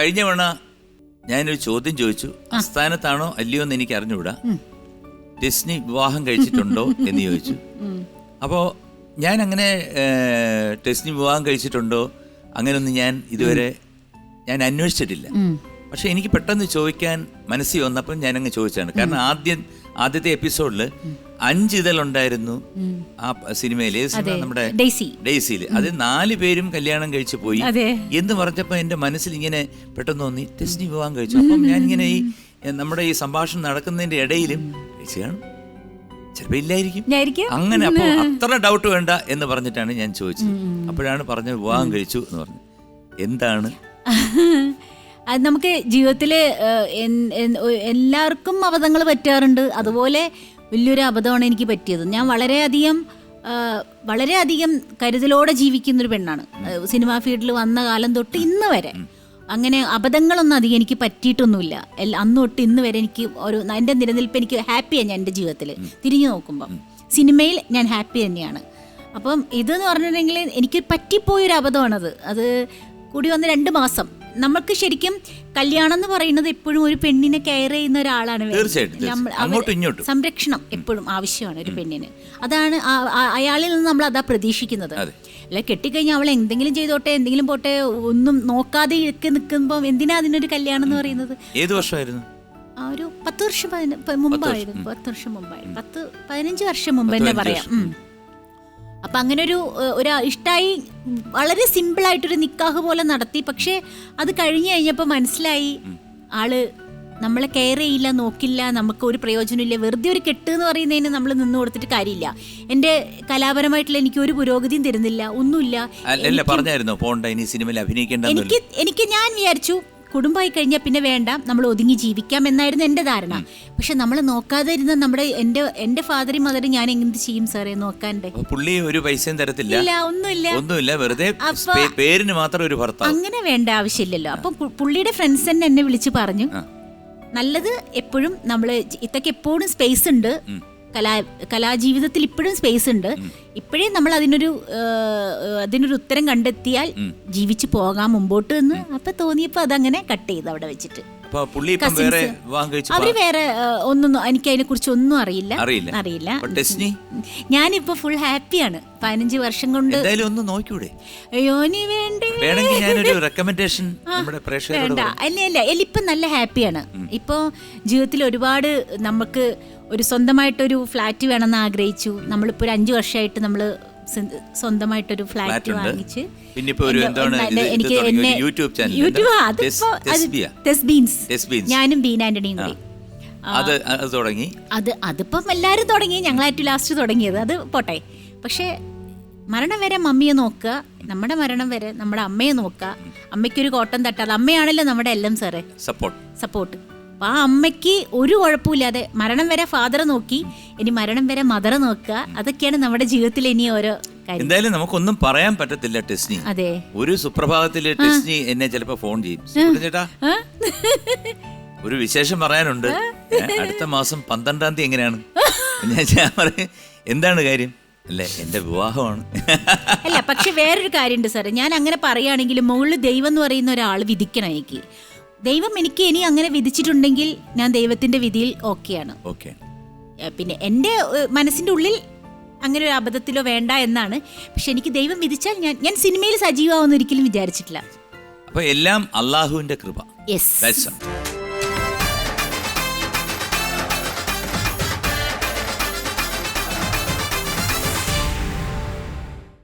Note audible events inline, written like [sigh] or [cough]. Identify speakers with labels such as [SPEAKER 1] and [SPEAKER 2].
[SPEAKER 1] കഴിഞ്ഞ തവണ ഞാനൊരു ചോദ്യം ചോദിച്ചു അസ്ഥാനത്താണോ അല്ലയോ എന്ന് എനിക്ക് അറിഞ്ഞുകൂടാ? ഡിസ്നി വിവാഹം കഴിച്ചിട്ടുണ്ടോ എന്ന് ചോദിച്ചു. അപ്പോൾ ഞാൻ അങ്ങനെ ഡിസ്നി ടെസ്നി വിവാഹം കഴിച്ചിട്ടുണ്ടോ? അങ്ങനെയൊന്നും ഞാൻ ഇതുവരെ ഞാൻ അന്വേഷിച്ചിട്ടില്ല. പക്ഷെ എനിക്ക് പെട്ടെന്ന് ചോദിക്കാൻ മനസ്സിൽ വന്നപ്പോൾ ഞാൻ അങ്ങ് ചോദിച്ചാണ് കാരണം ആദ്യം ആദ്യത്തെ എപ്പിസോഡിൽ അഞ്ച് ഇതളുണ്ടായിരുന്നു ആ സിനിമയിലെ. സിനിമയിൽ നമ്മുടെ
[SPEAKER 2] ഡെയ്സിയിൽ.
[SPEAKER 1] ഡെയ്സിയിൽ അത് നാല് പേരും കല്യാണം കഴിച്ചു പോയി. എന്ന് പറഞ്ഞപ്പോൾ എന്റെ മനസ്സിൽ ഇങ്ങനെ പെട്ടെന്ന് തോന്നി ടെസ്നി വിവാഹം കഴിച്ചു. അപ്പം ഞാൻ ഇങ്ങനെ ഈ നമ്മുടെ ഈ സംഭാഷണം നടക്കുന്നതിന്റെ ഇടയിലും കഴിച്ചാണ് ചിലപ്പോ ചിലപ്പോൾ ഇല്ലായിരിക്കും. അങ്ങനെ അപ്പോൾ അത്ര ഡൗട്ട് വേണ്ട എന്ന് പറഞ്ഞിട്ടാണ് ഞാൻ ചോദിച്ചത്. അപ്പോഴാണ് പറഞ്ഞത് വിവാഹം കഴിച്ചു എന്ന് പറഞ്ഞു എന്താണ്? [laughs]
[SPEAKER 2] അത് നമുക്ക് ജീവിതത്തിൽ എല്ലാവർക്കും അബദ്ധങ്ങൾ പറ്റാറുണ്ട്. അതുപോലെ വലിയൊരു അബദ്ധമാണ് എനിക്ക് പറ്റിയത്. ഞാൻ വളരെയധികം വളരെയധികം കരുതലോടെ ജീവിക്കുന്നൊരു പെണ്ണാണ്. സിനിമാ ഫീൽഡിൽ വന്ന കാലം തൊട്ട് ഇന്ന് വരെ. അങ്ങനെ അബദ്ധങ്ങളൊന്നും അധികം എനിക്ക് പറ്റിയിട്ടൊന്നുമില്ല. അന്ന് തൊട്ട് ഇന്ന് വരെ എനിക്ക് ഒരു എന്റെ നിലനിൽപ്പ് എനിക്ക് ഹാപ്പിയാണ് ഞാൻ എന്റെ ജീവിതത്തിൽ തിരിഞ്ഞു നോക്കുമ്പം. സിനിമയിൽ ഞാൻ ഹാപ്പി തന്നെയാണ്. അപ്പം ഇതെന്ന് പറഞ്ഞിട്ടുണ്ടെങ്കിൽ എനിക്ക് പറ്റിപ്പോയൊരു അബദ്ധമാണത്. അത് കൂടി വന്ന് രണ്ട് മാസം. നമുക്ക് ശരിക്കും കല്യാണം എന്ന് പറയുന്നത് എപ്പോഴും ഒരു പെണ്ണിനെ കെയർ ചെയ്യുന്ന ഒരാളാണ്.
[SPEAKER 1] തീർച്ചയായിട്ടും.
[SPEAKER 2] സംരക്ഷണം എപ്പോഴും ആവശ്യമാണ് ഒരു പെണ്ണിന്. അതാണ് അയാളിൽ നിന്ന് നമ്മൾ അതാ പ്രതീക്ഷിക്കുന്നത്. അല്ല കെട്ടിക്കഴിഞ്ഞാൽ അവൾ എന്തെങ്കിലും ചെയ്തോട്ടെ എന്തെങ്കിലും പോട്ടെ ഒന്നും നോക്കാതെ ഇരിക്കെ നിൽക്കുമ്പോൾ എന്തിനാ അതിനൊരു കല്യാണം എന്ന് പറയുന്നത്?
[SPEAKER 1] ഏത് വർഷമായിരുന്നു?
[SPEAKER 2] ആ ഒരു പത്ത് വർഷം മുമ്പായിരുന്നു. പത്ത് വർഷം. മുമ്പായിരുന്നു. പത്ത് പതിനഞ്ച് വർഷം മുമ്പ് തന്നെ പറയാം. അപ്പൊ അങ്ങനെ ഒരു ഒരു ഇഷ്ടമായി വളരെ സിമ്പിളായിട്ടൊരു നിക്കാഹ് പോലെ നടത്തി. പക്ഷേ അത് കഴിഞ്ഞു കഴിഞ്ഞപ്പോൾ മനസ്സിലായി ആൾ നമ്മളെ കെയർ ചെയ്യില്ല നോക്കില്ല നമുക്ക് ഒരു പ്രയോജനമില്ല വെറുതെ ഒരു കെട്ട് എന്ന് പറയുന്നതിന് നമ്മൾ നിന്ന് കൊടുത്തിട്ട് കാര്യമില്ല. എന്റെ കലാപരമായിട്ടുള്ള എനിക്ക് ഒരു പുരോഗതിയും തരുന്നില്ല ഒന്നുമില്ല. എനിക്ക് എനിക്ക് ഞാൻ വിചാരിച്ചു കുടുംബമായി കഴിഞ്ഞാൽ പിന്നെ വേണ്ട. നമ്മൾ ഒതുങ്ങി ജീവിക്കാം എന്നായിരുന്നു എന്റെ ധാരണ. പക്ഷെ നമ്മൾ നോക്കാതെ ഇരുന്ന നമ്മുടെ എന്റെ എന്റെ ഫാദറും മദറും ഞാൻ എന്ത് ചെയ്യും സാറേ നോക്കാണ്ട്?
[SPEAKER 1] പുള്ളി ഒരു പൈസയും തരത്തില്ല.
[SPEAKER 2] ഇല്ല ഒന്നുമില്ല.
[SPEAKER 1] ഒന്നുമില്ല. വെറുതെ പേരിന് മാത്രം ഒരു ഭർത്താവ്.
[SPEAKER 2] അങ്ങനെ വേണ്ട ആവശ്യമില്ലല്ലോ. അപ്പൊ പുള്ളിയുടെ ഫ്രണ്ട്സ് തന്നെ എന്നെ വിളിച്ച് പറഞ്ഞു. നല്ലത് എപ്പോഴും നമ്മൾ ഇതൊക്കെ എപ്പോഴും സ്പേസ് ഉണ്ട്. കലാ കലാജീവിതത്തിൽ ഇപ്പോഴും സ്പേസ് ഉണ്ട്. ഇപ്പോഴേ നമ്മൾ അതിനൊരു അതിനൊരു ഉത്തരം കണ്ടെത്തിയാൽ ജീവിച്ചു പോകാം മുമ്പോട്ട് എന്ന് അപ്പൊ തോന്നിയപ്പോ അതങ്ങനെ കട്ട് ചെയ്ത് അവിടെ വെച്ചിട്ട്.
[SPEAKER 1] അപ്പൊ പുള്ളി ഇപ്പം വേറെ വിവാഹം കഴിച്ചു
[SPEAKER 2] അവർ വേറെ ഏഹ്, ഒന്നും എനിക്ക് അതിനെ കുറിച്ച് ഒന്നും അറിയില്ല.
[SPEAKER 1] അറിയില്ല.
[SPEAKER 2] അറിയില്ല.
[SPEAKER 1] അപ്പൊ ടെസ്നി
[SPEAKER 2] ഞാനിപ്പോ ഫുൾ ഹാപ്പിയാണ് പതിനഞ്ച് വർഷം കൊണ്ട്
[SPEAKER 1] എന്തായാലും ഒന്ന് നോക്കിയൂടെ
[SPEAKER 2] അയ്യോ നീ വേണ്ടേ?
[SPEAKER 1] വേണമെങ്കിൽ ഞാനൊരു റെക്കമെൻഡേഷൻ നമ്മുടെ പ്രേക്ഷകരോട്
[SPEAKER 2] വേണ്ട. അല്ല അല്ല എല്ല ഇപ്പം നല്ല ഹാപ്പിയാണ് ഇപ്പോ ജീവിതത്തിൽ ഒരുപാട് നമുക്ക് ഒരു സ്വന്തമായിട്ടൊരു ഫ്ലാറ്റ് വേണമെന്ന് ആഗ്രഹിച്ചു. നമ്മളിപ്പോൾ ഒരു അഞ്ച് വർഷമായിട്ട് നമ്മൾ സ്വന്തമായിട്ടൊരു ഫ്ലാറ്റ് വാങ്ങിച്ച് എനിക്ക് എന്നെ
[SPEAKER 1] യൂട്യൂബ് ചാനൽ
[SPEAKER 2] യൂട്യൂബ് അതിപ്പോ. ഞാനും ബീന ആന്റണിയും കൂടി.
[SPEAKER 1] അത് തുടങ്ങി.
[SPEAKER 2] അത് അതിപ്പം എല്ലാവരും തുടങ്ങി. ഞങ്ങളായിട്ട് ലാസ്റ്റ് തുടങ്ങിയത്. അത് പോട്ടെ. പക്ഷേ മരണം വരെ മമ്മിയെ നോക്കുക നമ്മുടെ മരണം വരെ നമ്മുടെ അമ്മയെ നോക്കുക അമ്മയ്ക്കൊരു കോട്ടം തട്ടാതെ അമ്മയാണല്ലോ നമ്മുടെ എല്ലാം സാറേ.
[SPEAKER 1] സപ്പോർട്ട്
[SPEAKER 2] സപ്പോർട്ട് അപ്പം ആ അമ്മയ്ക്ക് ഒരു കുഴപ്പമില്ലാതെ മരണം വരെ ഫാദർ നോക്കി ഇനി മരണം വരെ മദർ നോക്കുക. അതൊക്കെയാണ് നമ്മുടെ ജീവിതത്തിൽ ഇനി ഓരോ
[SPEAKER 1] എന്തായാലും നമുക്കൊന്നും പറയാൻ പറ്റത്തില്ല ടെസ്നി.
[SPEAKER 2] അതെ.
[SPEAKER 1] ഒരു സുപ്രഭാതത്തിൽ ടെസ്നി എന്നെ ചിലപ്പോ ഫോൺ ചെയ്യും. "സുഹൃത്ത് ചേട്ടാ. ഒരു വിശേഷം പറയാനുണ്ട്. അടുത്ത മാസം പന്ത്രണ്ടാം തീയതി എങ്ങനെയാണ്? ഞാൻ ഞാൻ പറയും എന്താണ് കാര്യം? അല്ലെ എന്റെ വിവാഹമാണ്.
[SPEAKER 2] അല്ല പക്ഷെ വേറൊരു കാര്യമുണ്ട് സാറേ. ഞാൻ അങ്ങനെ പറയുകയാണെങ്കിൽ മുകളിൽ ദൈവം എന്ന് പറയുന്ന ഒരാൾ വിധിക്കണം എനിക്ക്. ദൈവം എനിക്ക് ഇനി അങ്ങനെ വിധിച്ചിട്ടുണ്ടെങ്കിൽ ഞാൻ ദൈവത്തിന്റെ വിധിയിൽ ഓക്കെയാണ്.
[SPEAKER 1] ഓക്കെ.
[SPEAKER 2] പിന്നെ എന്റെ മനസ്സിന്റെ ഉള്ളിൽ അങ്ങനെ ഒരു അബദ്ധത്തിലോ വേണ്ട എന്നാണ്. പക്ഷെ എനിക്ക് ദൈവം വിധിച്ചാൽ ഞാൻ ഞാൻ സിനിമയിൽ സജീവമാവുമെന്ന് ഒരിക്കലും വിചാരിച്ചിട്ടില്ല.
[SPEAKER 1] അപ്പൊ എല്ലാം അള്ളാഹുവിന്റെ കൃപ.
[SPEAKER 2] യെസ്.